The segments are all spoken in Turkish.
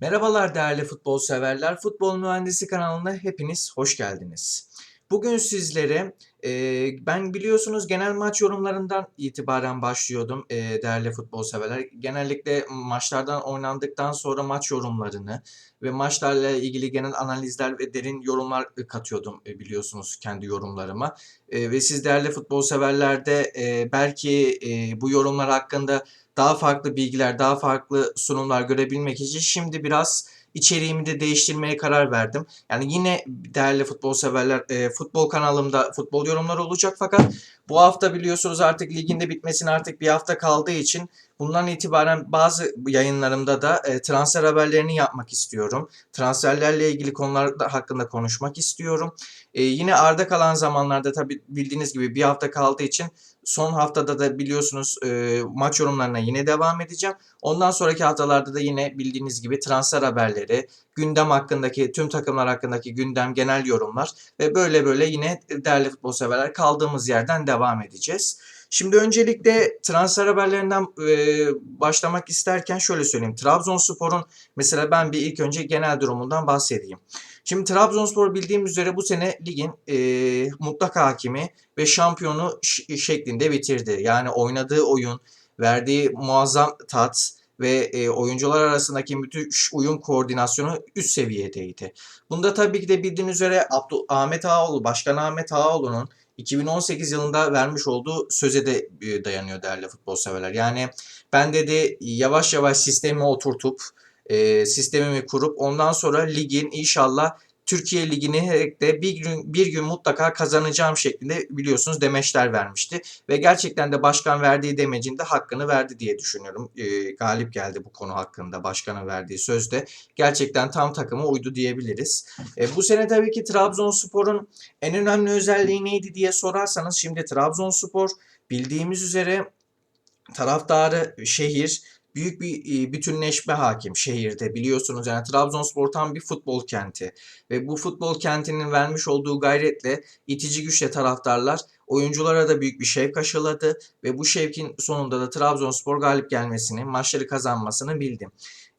Merhabalar değerli futbol severler. Futbol Mühendisi kanalına hepiniz hoş geldiniz. Bugün sizlere e, ben biliyorsunuz genel maç yorumlarından itibaren başlıyordum e, değerli futbol severler. Genellikle maçlardan oynandıktan sonra maç yorumlarını ve maçlarla ilgili genel analizler ve derin yorumlar katıyordum e, biliyorsunuz kendi yorumlarıma. E, ve siz değerli futbol severlerde e, belki e, bu yorumlar hakkında daha farklı bilgiler, daha farklı sunumlar görebilmek için şimdi biraz içeriğimi de değiştirmeye karar verdim. Yani yine değerli futbol severler, e, futbol kanalımda futbol yorumları olacak fakat bu hafta biliyorsunuz artık ligin de bitmesine artık bir hafta kaldığı için bundan itibaren bazı yayınlarımda da e, transfer haberlerini yapmak istiyorum. Transferlerle ilgili konular da hakkında konuşmak istiyorum. E, yine arda kalan zamanlarda tabii bildiğiniz gibi bir hafta kaldığı için son haftada da biliyorsunuz e, maç yorumlarına yine devam edeceğim. Ondan sonraki haftalarda da yine bildiğiniz gibi transfer haberleri, gündem hakkındaki, tüm takımlar hakkındaki gündem, genel yorumlar ve böyle böyle yine değerli futbol severler kaldığımız yerden devam edeceğiz. Şimdi öncelikle transfer haberlerinden e, başlamak isterken şöyle söyleyeyim. Trabzonspor'un mesela ben bir ilk önce genel durumundan bahsedeyim. Şimdi Trabzonspor bildiğim üzere bu sene ligin e, mutlak hakimi ve şampiyonu şeklinde bitirdi. Yani oynadığı oyun, verdiği muazzam tat ve e, oyuncular arasındaki müthiş uyum koordinasyonu üst seviyedeydi. Bunda tabii ki de bildiğiniz üzere Abdül Ahmet Ağaoğlu, Başkan Ahmet Ağaoğlu'nun 2018 yılında vermiş olduğu söze de e, dayanıyor değerli futbol severler. Yani ben dedi yavaş yavaş sistemi oturtup e, sistemimi kurup ondan sonra ligin inşallah Türkiye Ligi'ni de bir gün bir gün mutlaka kazanacağım şeklinde biliyorsunuz demeçler vermişti. Ve gerçekten de başkan verdiği demecin de hakkını verdi diye düşünüyorum. E, galip geldi bu konu hakkında başkanın verdiği sözde. Gerçekten tam takıma uydu diyebiliriz. E, bu sene tabii ki Trabzonspor'un en önemli özelliği neydi diye sorarsanız şimdi Trabzonspor bildiğimiz üzere taraftarı şehir büyük bir bütünleşme hakim şehirde biliyorsunuz yani Trabzonspor tam bir futbol kenti ve bu futbol kentinin vermiş olduğu gayretle itici güçle taraftarlar oyunculara da büyük bir şevk aşıladı ve bu şevkin sonunda da Trabzonspor galip gelmesini, maçları kazanmasını bildi.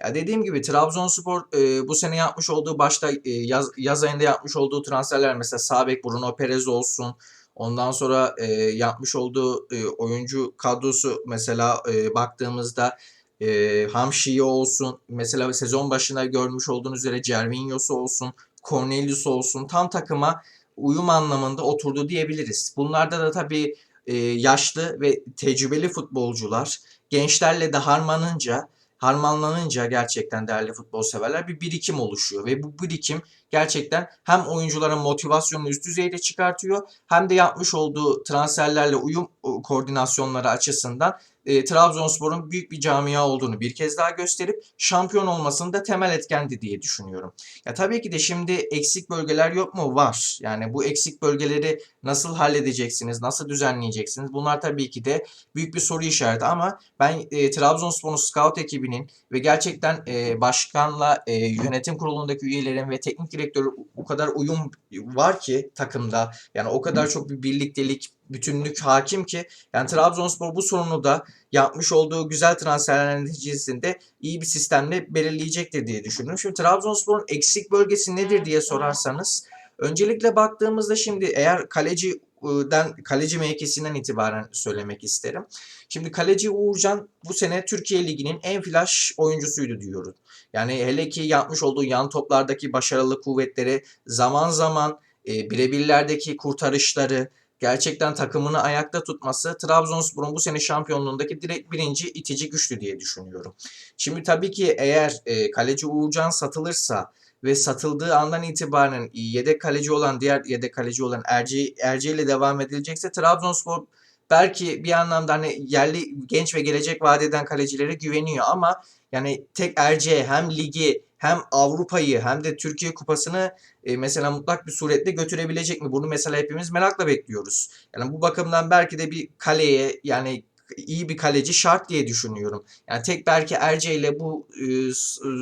Ya dediğim gibi Trabzonspor e, bu sene yapmış olduğu başta e, yaz, yaz ayında yapmış olduğu transferler mesela Sabek Bruno Perez olsun, Ondan sonra e, yapmış olduğu e, oyuncu kadrosu mesela e, baktığımızda e, Hamşiye olsun, mesela sezon başına görmüş olduğunuz üzere Cervinho'su olsun, Cornelius olsun tam takıma uyum anlamında oturdu diyebiliriz. Bunlarda da tabii e, yaşlı ve tecrübeli futbolcular gençlerle de harmanınca harmanlanınca gerçekten değerli futbol severler bir birikim oluşuyor ve bu birikim gerçekten hem oyuncuların motivasyonunu üst düzeyde çıkartıyor hem de yapmış olduğu transferlerle uyum koordinasyonları açısından e, Trabzonspor'un büyük bir camia olduğunu bir kez daha gösterip şampiyon olmasını da temel etkendi diye düşünüyorum. Ya tabii ki de şimdi eksik bölgeler yok mu? Var. Yani bu eksik bölgeleri nasıl halledeceksiniz? Nasıl düzenleyeceksiniz? Bunlar tabii ki de büyük bir soru işareti ama ben e, Trabzonspor'un scout ekibinin ve gerçekten e, başkanla e, yönetim kurulundaki üyelerin ve teknik direktörü o kadar uyum var ki takımda. Yani o kadar çok bir birliktelik, bütünlük hakim ki yani Trabzonspor bu sorunu da yapmış olduğu güzel transferler neticesinde iyi bir sistemle belirleyecektir diye düşünüyorum. Şimdi Trabzonspor'un eksik bölgesi nedir diye sorarsanız öncelikle baktığımızda şimdi eğer kaleci den kaleci mevkisinden itibaren söylemek isterim. Şimdi kaleci Uğurcan bu sene Türkiye Ligi'nin en flash oyuncusuydu diyoruz. Yani hele ki yapmış olduğu yan toplardaki başarılı kuvvetleri zaman zaman e, birebirlerdeki kurtarışları, gerçekten takımını ayakta tutması Trabzonspor'un bu sene şampiyonluğundaki direkt birinci itici güçlü diye düşünüyorum. Şimdi tabii ki eğer e, kaleci Uğurcan satılırsa ve satıldığı andan itibaren yedek kaleci olan diğer yedek kaleci olan Erce, Erce ile devam edilecekse Trabzonspor belki bir anlamda hani yerli genç ve gelecek vadeden kalecilere güveniyor ama yani tek Erce hem ligi hem Avrupa'yı hem de Türkiye Kupası'nı e, mesela mutlak bir surette götürebilecek mi? Bunu mesela hepimiz merakla bekliyoruz. Yani bu bakımdan belki de bir kaleye yani iyi bir kaleci şart diye düşünüyorum. Yani tek belki Erce ile bu e,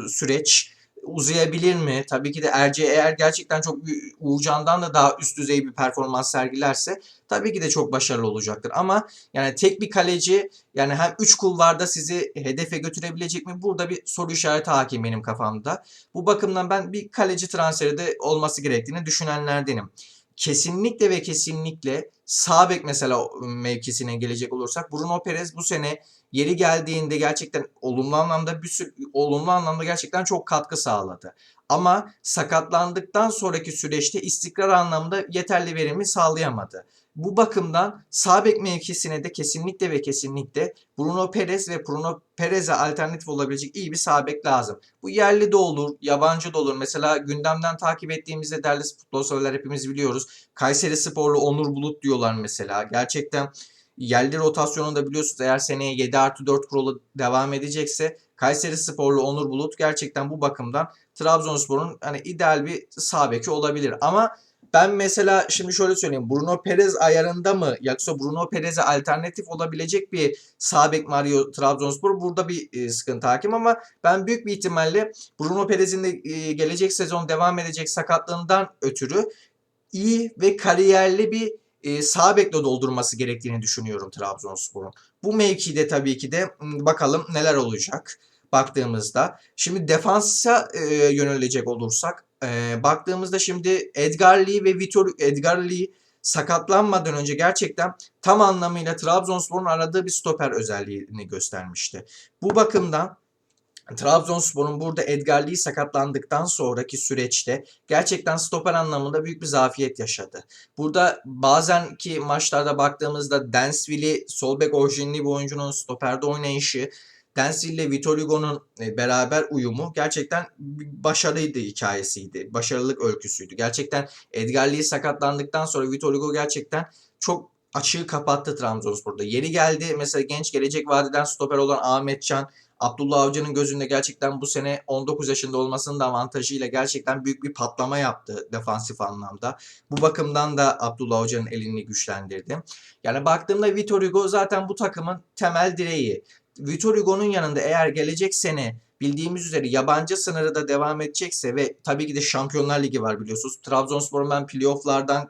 süreç uzayabilir mi? Tabii ki de Erce eğer gerçekten çok bir Uğurcan'dan da daha üst düzey bir performans sergilerse tabii ki de çok başarılı olacaktır. Ama yani tek bir kaleci yani hem 3 kulvarda sizi hedefe götürebilecek mi? Burada bir soru işareti hakim benim kafamda. Bu bakımdan ben bir kaleci transferi de olması gerektiğini düşünenlerdenim. Kesinlikle ve kesinlikle sağ bek mesela mevkisine gelecek olursak Bruno Perez bu sene yeri geldiğinde gerçekten olumlu anlamda bir sürü, olumlu anlamda gerçekten çok katkı sağladı. Ama sakatlandıktan sonraki süreçte istikrar anlamda yeterli verimi sağlayamadı. Bu bakımdan sağ mevkisine de kesinlikle ve kesinlikle Bruno Perez ve Bruno Perez'e alternatif olabilecek iyi bir sağ lazım. Bu yerli de olur, yabancı da olur. Mesela gündemden takip ettiğimizde değerli futbol severler hepimiz biliyoruz. Kayseri Sporlu Onur Bulut diyorlar mesela. Gerçekten yerli rotasyonunda biliyorsunuz eğer seneye 7 artı 4 kuralı devam edecekse Kayseri Sporlu Onur Bulut gerçekten bu bakımdan Trabzonspor'un hani ideal bir sağ beki olabilir. Ama ben mesela şimdi şöyle söyleyeyim. Bruno Perez ayarında mı yoksa Bruno Perez'e alternatif olabilecek bir sağ bek Mario Trabzonspor burada bir e, sıkıntı hakim ama ben büyük bir ihtimalle Bruno Perez'in de e, gelecek sezon devam edecek sakatlığından ötürü iyi ve kariyerli bir e, sağ bekle doldurması gerektiğini düşünüyorum Trabzonspor'un. Bu mevkide tabii ki de bakalım neler olacak baktığımızda. Şimdi defansa e, yönelecek olursak e, baktığımızda şimdi Edgar Lee ve Vitor Edgar Lee sakatlanmadan önce gerçekten tam anlamıyla Trabzonspor'un aradığı bir stoper özelliğini göstermişti. Bu bakımdan Trabzonspor'un burada Edgar sakatlandıktan sonraki süreçte gerçekten stoper anlamında büyük bir zafiyet yaşadı. Burada bazen ki maçlarda baktığımızda Dansville'i sol bek orijinli bir oyuncunun stoperde oynayışı Densil ile Vitor Hugo'nun e, beraber uyumu gerçekten başarıydı hikayesiydi. Başarılılık öyküsüydü. Gerçekten Edgar sakatlandıktan sonra Vitor Hugo gerçekten çok açığı kapattı Trabzonspor'da. Yeri geldi mesela genç gelecek vadeden stoper olan Ahmet Can Abdullah Avcı'nın gözünde gerçekten bu sene 19 yaşında olmasının da avantajıyla gerçekten büyük bir patlama yaptı defansif anlamda. Bu bakımdan da Abdullah Avcı'nın elini güçlendirdi. Yani baktığımda Vitor Hugo zaten bu takımın temel direği. Vitor Hugo'nun yanında eğer gelecek sene bildiğimiz üzere yabancı sınırı da devam edecekse ve tabii ki de Şampiyonlar Ligi var biliyorsunuz. Trabzonspor'un ben playofflardan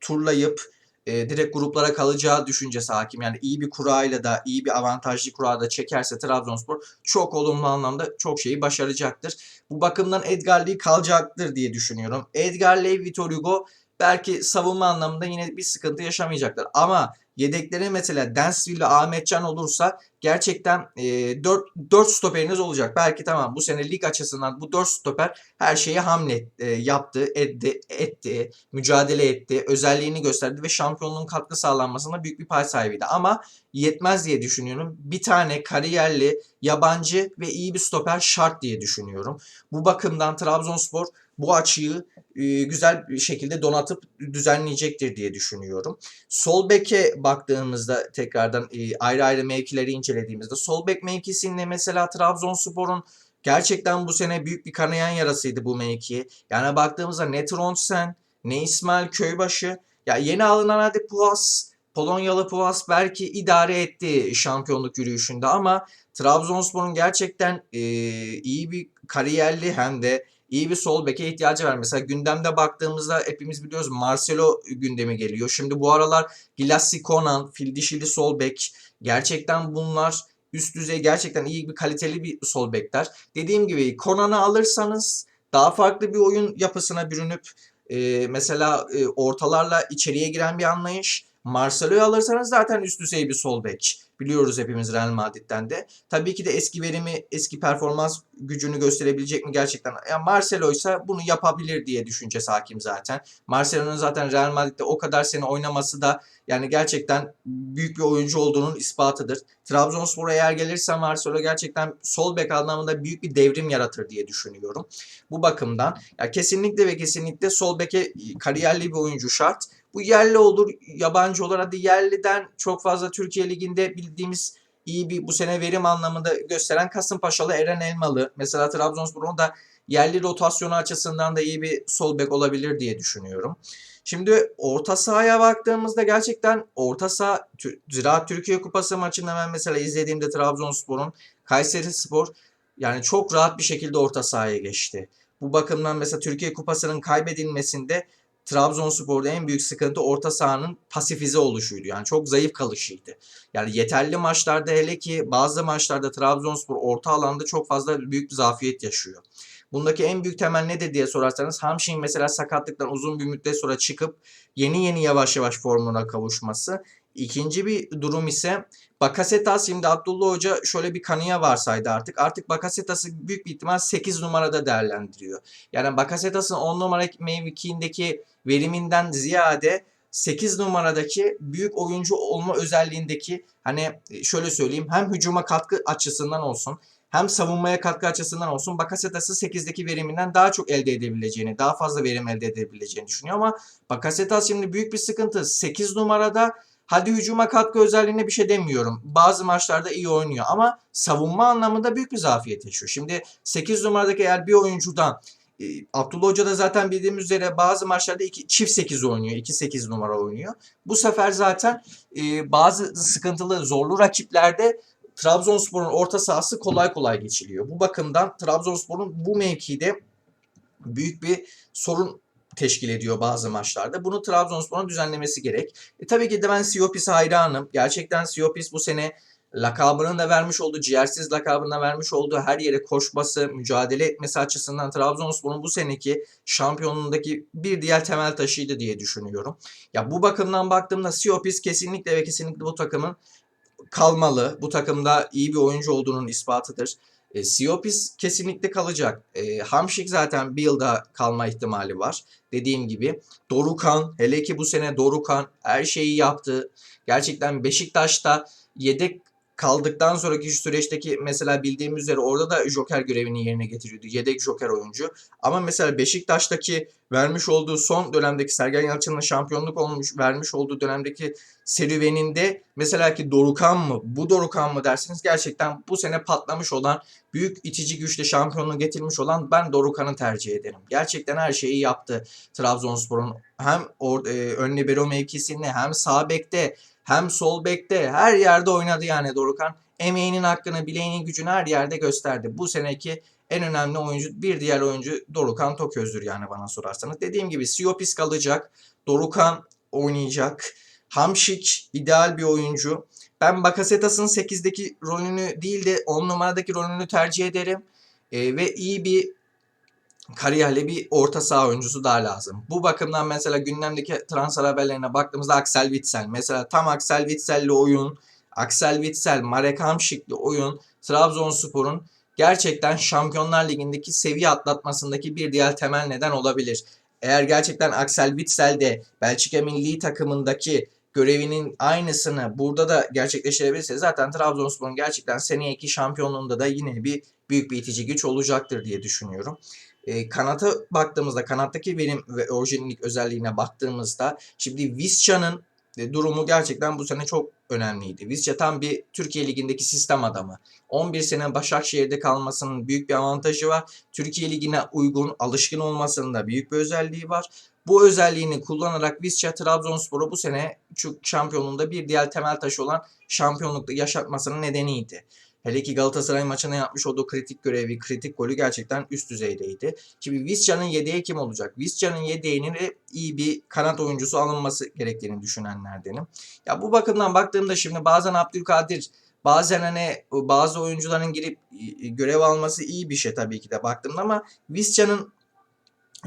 turlayıp e, direkt gruplara kalacağı düşüncesi hakim. Yani iyi bir kurayla da iyi bir avantajlı kura da çekerse Trabzonspor çok olumlu anlamda çok şeyi başaracaktır. Bu bakımdan Edgar Lee kalacaktır diye düşünüyorum. Edgar Lee, Vitor Hugo belki savunma anlamında yine bir sıkıntı yaşamayacaklar. Ama yedekleri mesela Dansville ile Ahmetcan olursa gerçekten e, 4, 4 stoperiniz olacak. Belki tamam bu sene lig açısından bu 4 stoper her şeyi hamle e, yaptı, etti, etti, mücadele etti, özelliğini gösterdi ve şampiyonluğun katkı sağlanmasına büyük bir pay sahibiydi. Ama yetmez diye düşünüyorum. Bir tane kariyerli, yabancı ve iyi bir stoper şart diye düşünüyorum. Bu bakımdan Trabzonspor bu açıyı e, güzel bir şekilde donatıp düzenleyecektir diye düşünüyorum. Sol beke baktığımızda tekrardan e, ayrı ayrı mevkileri incelediğimizde sol bek mevkisinde mesela Trabzonspor'un gerçekten bu sene büyük bir kanayan yarasıydı bu mevki. Yani baktığımızda ne Tronsen, ne İsmail Köybaşı, ya yeni alınan hadi Puas, Polonyalı Puas belki idare etti şampiyonluk yürüyüşünde ama Trabzonspor'un gerçekten e, iyi bir kariyerli hem de iyi bir sol beke ihtiyacı var. Mesela gündemde baktığımızda hepimiz biliyoruz Marcelo gündemi geliyor. Şimdi bu aralar Gilassi Conan, fil dişili sol bek. Gerçekten bunlar üst düzey gerçekten iyi bir kaliteli bir sol bekler. Dediğim gibi Conan'ı alırsanız daha farklı bir oyun yapısına bürünüp e, mesela e, ortalarla içeriye giren bir anlayış. Marcelo'yu alırsanız zaten üst düzey bir sol bek. Biliyoruz hepimiz Real Madrid'den de. Tabii ki de eski verimi, eski performans gücünü gösterebilecek mi gerçekten? Yani Marcelo ise bunu yapabilir diye düşünce hakim zaten. Marcelo'nun zaten Real Madrid'de o kadar sene oynaması da yani gerçekten büyük bir oyuncu olduğunun ispatıdır. Trabzonspor'a eğer gelirse Marcelo gerçekten sol bek anlamında büyük bir devrim yaratır diye düşünüyorum. Bu bakımdan ya kesinlikle ve kesinlikle sol beke kariyerli bir oyuncu şart. Bu yerli olur, yabancı olur. Hadi yerliden çok fazla Türkiye Ligi'nde bildiğimiz iyi bir bu sene verim anlamında gösteren Kasımpaşalı Eren Elmalı. Mesela Trabzonspor'un da yerli rotasyonu açısından da iyi bir sol bek olabilir diye düşünüyorum. Şimdi orta sahaya baktığımızda gerçekten orta saha Ziraat Türkiye Kupası maçında ben mesela izlediğimde Trabzonspor'un Kayseri Spor Yani çok rahat bir şekilde orta sahaya geçti. Bu bakımdan mesela Türkiye Kupası'nın kaybedilmesinde Trabzonspor'da en büyük sıkıntı orta sahanın pasifize oluşuydu. Yani çok zayıf kalışıydı. Yani yeterli maçlarda hele ki bazı maçlarda Trabzonspor orta alanda çok fazla büyük bir zafiyet yaşıyor. Bundaki en büyük temel nedir diye sorarsanız Hamşin mesela sakatlıktan uzun bir müddet sonra çıkıp yeni yeni yavaş yavaş formuna kavuşması. İkinci bir durum ise Bakasetas şimdi Abdullah Hoca şöyle bir kanıya varsaydı artık. Artık Bakasetas'ı büyük bir ihtimal 8 numarada değerlendiriyor. Yani Bakasetas'ın 10 numara mevkiindeki veriminden ziyade 8 numaradaki büyük oyuncu olma özelliğindeki hani şöyle söyleyeyim hem hücuma katkı açısından olsun hem savunmaya katkı açısından olsun Bakasetas'ı 8'deki veriminden daha çok elde edebileceğini, daha fazla verim elde edebileceğini düşünüyor ama Bakasetas şimdi büyük bir sıkıntı. 8 numarada hadi hücuma katkı özelliğine bir şey demiyorum. Bazı maçlarda iyi oynuyor ama savunma anlamında büyük bir zafiyet yaşıyor. Şimdi 8 numaradaki eğer bir oyuncudan e, Abdullah Hoca da zaten bildiğimiz üzere bazı maçlarda iki, çift 8 oynuyor. 2-8 numara oynuyor. Bu sefer zaten e, bazı sıkıntılı, zorlu rakiplerde Trabzonspor'un orta sahası kolay kolay geçiliyor. Bu bakımdan Trabzonspor'un bu mevkide büyük bir sorun teşkil ediyor bazı maçlarda. Bunu Trabzonspor'un düzenlemesi gerek. E, tabii ki de ben Siopis'e hayranım. Gerçekten Siopis bu sene lakabının da vermiş olduğu, ciğersiz lakabını da vermiş olduğu her yere koşması, mücadele etmesi açısından Trabzonspor'un bu seneki şampiyonluğundaki bir diğer temel taşıydı diye düşünüyorum. Ya bu bakımdan baktığımda Siopis kesinlikle ve kesinlikle bu takımın kalmalı. Bu takımda iyi bir oyuncu olduğunun ispatıdır. E, Siopis kesinlikle kalacak. E, Hamşik zaten bir yılda kalma ihtimali var. Dediğim gibi Dorukan hele ki bu sene Dorukan her şeyi yaptı. Gerçekten Beşiktaş'ta yedek kaldıktan sonraki süreçteki mesela bildiğimiz üzere orada da Joker görevini yerine getiriyordu. Yedek Joker oyuncu. Ama mesela Beşiktaş'taki vermiş olduğu son dönemdeki Sergen Yalçın'ın şampiyonluk olmuş vermiş olduğu dönemdeki serüveninde mesela ki Dorukan mı bu Dorukan mı dersiniz gerçekten bu sene patlamış olan büyük itici güçle şampiyonluğu getirmiş olan ben Dorukan'ı tercih ederim. Gerçekten her şeyi yaptı Trabzonspor'un hem or, e, ön libero mevkisinde hem sağ bekte hem sol bekte her yerde oynadı yani Dorukan. Emeğinin hakkını, bileğinin gücünü her yerde gösterdi. Bu seneki en önemli oyuncu bir diğer oyuncu Dorukan Toköz'dür yani bana sorarsanız. Dediğim gibi Siopis kalacak. Dorukan oynayacak. Hamşik ideal bir oyuncu. Ben Bakasetas'ın 8'deki rolünü değil de 10 numaradaki rolünü tercih ederim. E, ve iyi bir kariyerli bir orta saha oyuncusu daha lazım. Bu bakımdan mesela gündemdeki transfer haberlerine baktığımızda Axel Witsel. Mesela tam Axel Witsel'li oyun, Axel Witsel, Marek Hamşik'li oyun Trabzonspor'un gerçekten Şampiyonlar Ligi'ndeki seviye atlatmasındaki bir diğer temel neden olabilir. Eğer gerçekten Axel Witsel de Belçika milli takımındaki görevinin aynısını burada da gerçekleştirebilirse zaten Trabzonspor'un gerçekten seneye iki şampiyonluğunda da yine bir büyük bir itici güç olacaktır diye düşünüyorum. E, kanata baktığımızda kanattaki verim ve orijinlik özelliğine baktığımızda şimdi Visca'nın e, durumu gerçekten bu sene çok önemliydi. Visca tam bir Türkiye Ligi'ndeki sistem adamı. 11 sene Başakşehir'de kalmasının büyük bir avantajı var. Türkiye Ligi'ne uygun, alışkın olmasının da büyük bir özelliği var. Bu özelliğini kullanarak Visca Trabzonspor'u bu sene şampiyonluğunda bir diğer temel taşı olan şampiyonlukta yaşatmasının nedeniydi. Hele ki Galatasaray maçına yapmış olduğu kritik görevi, kritik golü gerçekten üst düzeydeydi. Şimdi Visca'nın yedeği kim olacak? Visca'nın yedeğinin iyi bir kanat oyuncusu alınması gerektiğini düşünenlerdenim. Ya bu bakımdan baktığımda şimdi bazen Abdülkadir bazen hani bazı oyuncuların girip görev alması iyi bir şey tabii ki de baktığımda ama Visca'nın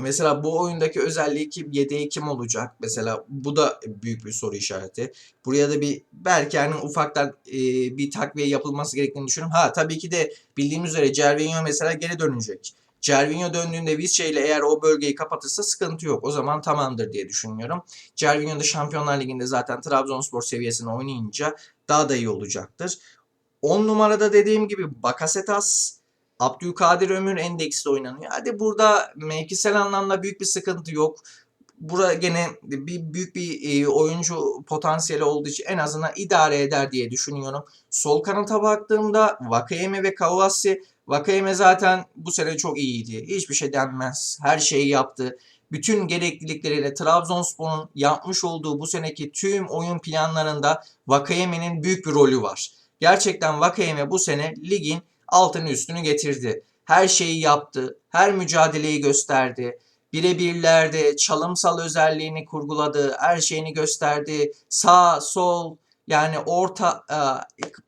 Mesela bu oyundaki özelliği kim, yedeği kim olacak? Mesela bu da büyük bir soru işareti. Buraya da bir belki yani ufaktan e, bir takviye yapılması gerektiğini düşünüyorum. Ha tabii ki de bildiğimiz üzere Cervinho mesela geri dönecek. Cervinho döndüğünde Visca ile eğer o bölgeyi kapatırsa sıkıntı yok. O zaman tamamdır diye düşünüyorum. Cervinho da Şampiyonlar Ligi'nde zaten Trabzonspor seviyesinde oynayınca daha da iyi olacaktır. 10 numarada dediğim gibi Bakasetas Abdülkadir Ömür endeksli oynanıyor. Hadi burada mevkisel anlamda büyük bir sıkıntı yok. Bura gene bir büyük bir e, oyuncu potansiyeli olduğu için en azından idare eder diye düşünüyorum. Sol kanata baktığımda Vakayeme ve Kawasi Vakayeme zaten bu sene çok iyiydi. Hiçbir şey denmez. Her şeyi yaptı. Bütün gereklilikleriyle Trabzonspor'un yapmış olduğu bu seneki tüm oyun planlarında Vakayeme'nin büyük bir rolü var. Gerçekten Vakayeme bu sene ligin altını üstünü getirdi. Her şeyi yaptı. Her mücadeleyi gösterdi. Birebirlerde çalımsal özelliğini kurguladı. Her şeyini gösterdi. Sağ, sol, yani orta, e,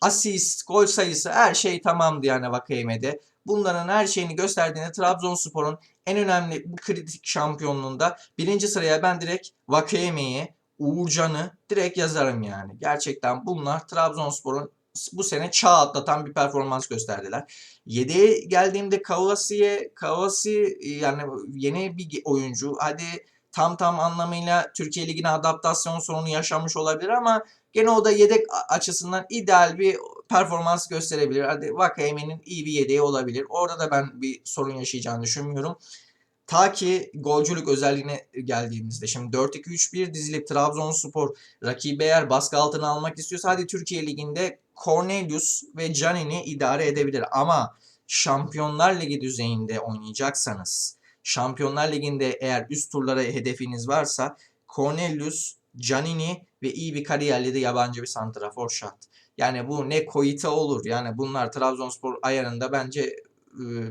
asist, gol sayısı her şey tamamdı yani Vakayeme'de. Bunların her şeyini gösterdiğinde Trabzonspor'un en önemli bu kritik şampiyonluğunda birinci sıraya ben direkt Vakayeme'yi, Uğurcan'ı direkt yazarım yani. Gerçekten bunlar Trabzonspor'un bu sene çağ atlatan bir performans gösterdiler. 7'ye geldiğimde Kavasi'ye, Kavasi yani yeni bir oyuncu. Hadi tam tam anlamıyla Türkiye Ligi'ne adaptasyon sorunu yaşamış olabilir ama gene o da yedek açısından ideal bir performans gösterebilir. Hadi Vakayeme'nin iyi bir yedeği olabilir. Orada da ben bir sorun yaşayacağını düşünmüyorum. Ta ki golcülük özelliğine geldiğimizde şimdi 4-2-3-1 dizilip Trabzonspor rakibi eğer baskı altına almak istiyorsa hadi Türkiye Ligi'nde Cornelius ve Canini idare edebilir ama Şampiyonlar Ligi düzeyinde oynayacaksanız Şampiyonlar Ligi'nde eğer üst turlara hedefiniz varsa Cornelius, Canini ve iyi bir kariyerli de yabancı bir santrafor şart. Yani bu ne Koita olur. Yani bunlar Trabzonspor ayarında bence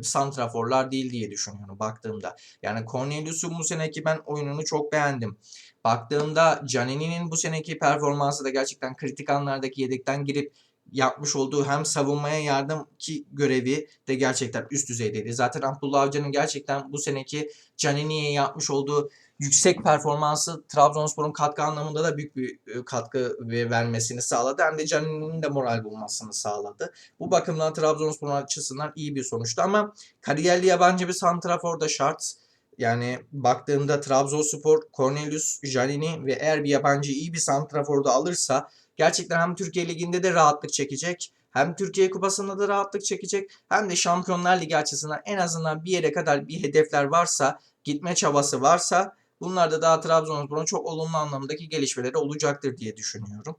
santraforlar değil diye düşünüyorum baktığımda. Yani Cornelius'un bu seneki ben oyununu çok beğendim. Baktığımda Canini'nin bu seneki performansı da gerçekten kritik anlardaki yedekten girip yapmış olduğu hem savunmaya yardım ki görevi de gerçekten üst düzeydeydi. Zaten Abdullah Avcı'nın gerçekten bu seneki Canini'ye yapmış olduğu yüksek performansı Trabzonspor'un katkı anlamında da büyük bir e, katkı vermesini sağladı. Hem de Canini'nin de moral bulmasını sağladı. Bu bakımdan Trabzonspor açısından iyi bir sonuçtu ama kariyerli yabancı bir santrafor da şart. Yani baktığımda Trabzonspor, Cornelius, Janini ve eğer bir yabancı iyi bir santrafor da alırsa gerçekten hem Türkiye Ligi'nde de rahatlık çekecek. Hem Türkiye Kupası'nda da rahatlık çekecek. Hem de Şampiyonlar Ligi açısından en azından bir yere kadar bir hedefler varsa, gitme çabası varsa bunlar da daha Trabzonspor'un çok olumlu anlamdaki gelişmeleri olacaktır diye düşünüyorum.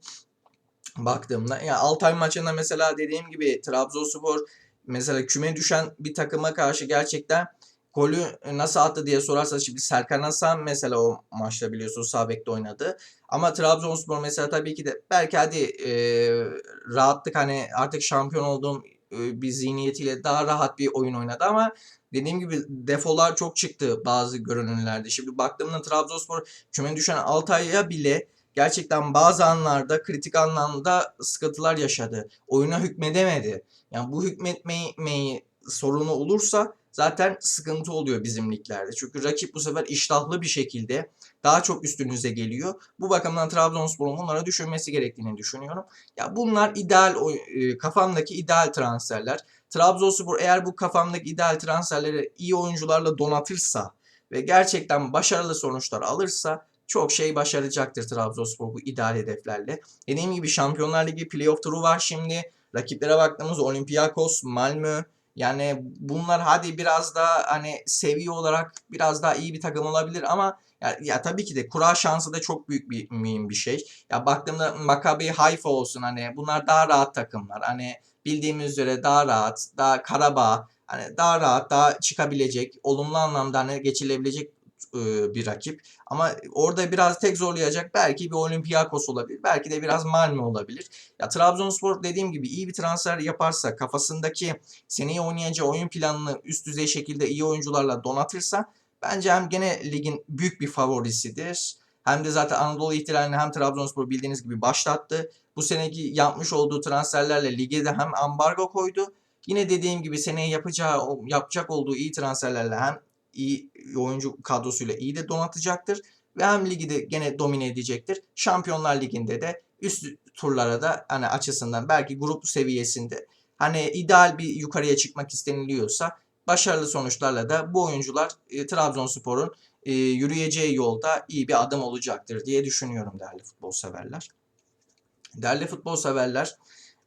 Baktığımda ya Altay maçında mesela dediğim gibi Trabzonspor mesela küme düşen bir takıma karşı gerçekten golü nasıl attı diye sorarsanız şimdi Serkan Hasan mesela o maçta biliyorsunuz sağ bekte oynadı. Ama Trabzonspor mesela tabii ki de belki hadi e, rahatlık hani artık şampiyon olduğum bir zihniyetiyle daha rahat bir oyun oynadı ama dediğim gibi defolar çok çıktı bazı görünümlerde. Şimdi baktığımda Trabzonspor küme düşen Altay'a bile gerçekten bazı anlarda kritik anlamda sıkıntılar yaşadı. Oyuna hükmedemedi. Yani bu hükmetmeyi sorunu olursa zaten sıkıntı oluyor bizim liglerde. Çünkü rakip bu sefer iştahlı bir şekilde daha çok üstünüze geliyor. Bu bakımdan Trabzonspor'un bunlara düşünmesi gerektiğini düşünüyorum. Ya bunlar ideal e, kafamdaki ideal transferler. Trabzonspor eğer bu kafamdaki ideal transferleri iyi oyuncularla donatırsa ve gerçekten başarılı sonuçlar alırsa çok şey başaracaktır Trabzonspor bu ideal hedeflerle. Dediğim gibi Şampiyonlar Ligi playoff turu var şimdi. Rakiplere baktığımız Olympiakos, Malmö, yani bunlar hadi biraz daha hani seviye olarak biraz daha iyi bir takım olabilir ama ya, ya tabii ki de kura şansı da çok büyük bir mühim bir şey. Ya baktığımda Maccabi Haifa olsun hani bunlar daha rahat takımlar. Hani bildiğimiz üzere daha rahat, daha Karabağ hani daha rahat, daha çıkabilecek, olumlu anlamda hani geçilebilecek e, bir rakip. Ama orada biraz tek zorlayacak belki bir Olympiakos olabilir. Belki de biraz Malmö olabilir. Ya Trabzonspor dediğim gibi iyi bir transfer yaparsa kafasındaki seneye oynayacağı oyun planını üst düzey şekilde iyi oyuncularla donatırsa bence hem gene ligin büyük bir favorisidir. Hem de zaten Anadolu ihtilalini hem Trabzonspor bildiğiniz gibi başlattı. Bu seneki yapmış olduğu transferlerle lige de hem ambargo koydu. Yine dediğim gibi seneye yapacağı yapacak olduğu iyi transferlerle hem iyi oyuncu kadrosuyla iyi de donatacaktır. Ve hem ligi de gene domine edecektir. Şampiyonlar Ligi'nde de üst turlara da hani açısından belki grup seviyesinde hani ideal bir yukarıya çıkmak isteniliyorsa başarılı sonuçlarla da bu oyuncular e, Trabzonspor'un e, yürüyeceği yolda iyi bir adım olacaktır diye düşünüyorum değerli futbol severler. Değerli futbol severler,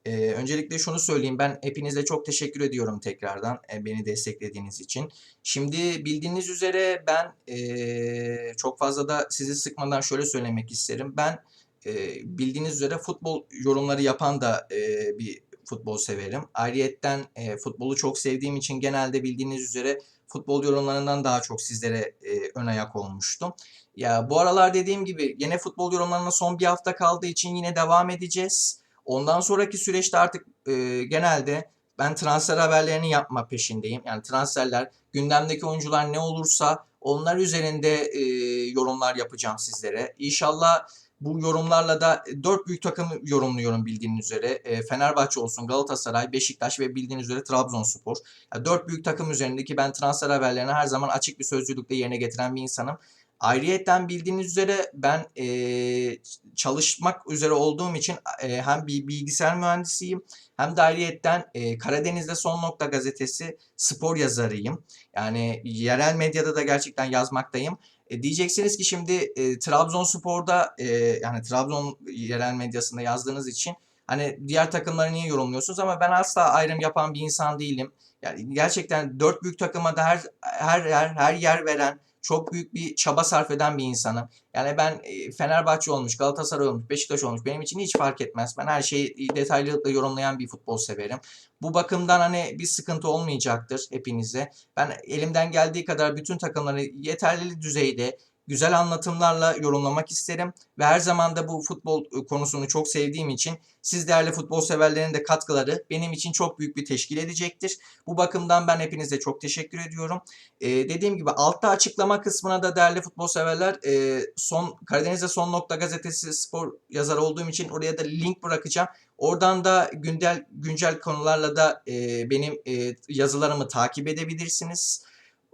ee, öncelikle şunu söyleyeyim. Ben hepinize çok teşekkür ediyorum tekrardan e, beni desteklediğiniz için. Şimdi bildiğiniz üzere ben e, çok fazla da sizi sıkmadan şöyle söylemek isterim. Ben e, bildiğiniz üzere futbol yorumları yapan da e, bir futbol severim. Ayrıyetten e, futbolu çok sevdiğim için genelde bildiğiniz üzere futbol yorumlarından daha çok sizlere e, ön ayak olmuştum. Ya bu aralar dediğim gibi yine futbol yorumlarına son bir hafta kaldığı için yine devam edeceğiz. Ondan sonraki süreçte artık e, genelde ben transfer haberlerini yapma peşindeyim. Yani transferler, gündemdeki oyuncular ne olursa onlar üzerinde e, yorumlar yapacağım sizlere. İnşallah bu yorumlarla da dört büyük takımı yorumluyorum bildiğiniz üzere. E, Fenerbahçe olsun, Galatasaray, Beşiktaş ve bildiğiniz üzere Trabzonspor. Dört büyük takım üzerindeki ben transfer haberlerini her zaman açık bir sözcülükle yerine getiren bir insanım. Ayrıyetten bildiğiniz üzere ben e, çalışmak üzere olduğum için e, hem bir bilgisayar mühendisiyim hem de ayrıyetten e, Karadeniz'de Son Nokta gazetesi spor yazarıyım. Yani yerel medyada da gerçekten yazmaktayım. E, diyeceksiniz ki şimdi e, Trabzonspor'da e, yani Trabzon yerel medyasında yazdığınız için hani diğer takımları niye yorumluyorsunuz ama ben asla ayrım yapan bir insan değilim. Yani gerçekten dört büyük takıma da her her yer her yer veren çok büyük bir çaba sarf eden bir insanım. Yani ben e, Fenerbahçe olmuş, Galatasaray olmuş, Beşiktaş olmuş benim için hiç fark etmez. Ben her şeyi detaylılıkla yorumlayan bir futbol severim. Bu bakımdan hani bir sıkıntı olmayacaktır hepinize. Ben elimden geldiği kadar bütün takımları yeterli düzeyde güzel anlatımlarla yorumlamak isterim ve her zaman da bu futbol e, konusunu çok sevdiğim için siz değerli futbol severlerin de katkıları benim için çok büyük bir teşkil edecektir. Bu bakımdan ben hepinize çok teşekkür ediyorum. Ee, dediğim gibi altta açıklama kısmına da değerli futbol severler e, son Karadeniz'de son nokta gazetesi spor yazarı olduğum için oraya da link bırakacağım. Oradan da güncel güncel konularla da e, benim e, yazılarımı takip edebilirsiniz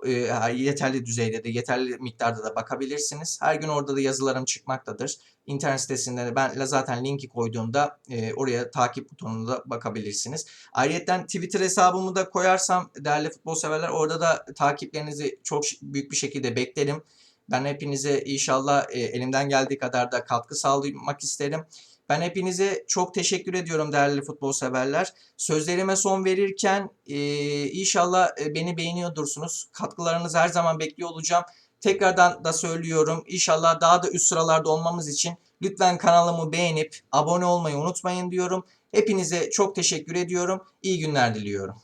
e, yeterli düzeyde de yeterli miktarda da bakabilirsiniz. Her gün orada da yazılarım çıkmaktadır. İnternet sitesinde de ben zaten linki koyduğumda e, oraya takip butonuna da bakabilirsiniz. Ayrıca Twitter hesabımı da koyarsam değerli futbol severler orada da takiplerinizi çok büyük bir şekilde beklerim. Ben hepinize inşallah e, elimden geldiği kadar da katkı sağlamak isterim. Ben hepinize çok teşekkür ediyorum değerli futbol severler. Sözlerime son verirken e, inşallah e, beni beğeniyordursunuz. Katkılarınızı her zaman bekliyor olacağım. Tekrardan da söylüyorum. İnşallah daha da üst sıralarda olmamız için lütfen kanalımı beğenip abone olmayı unutmayın diyorum. Hepinize çok teşekkür ediyorum. İyi günler diliyorum.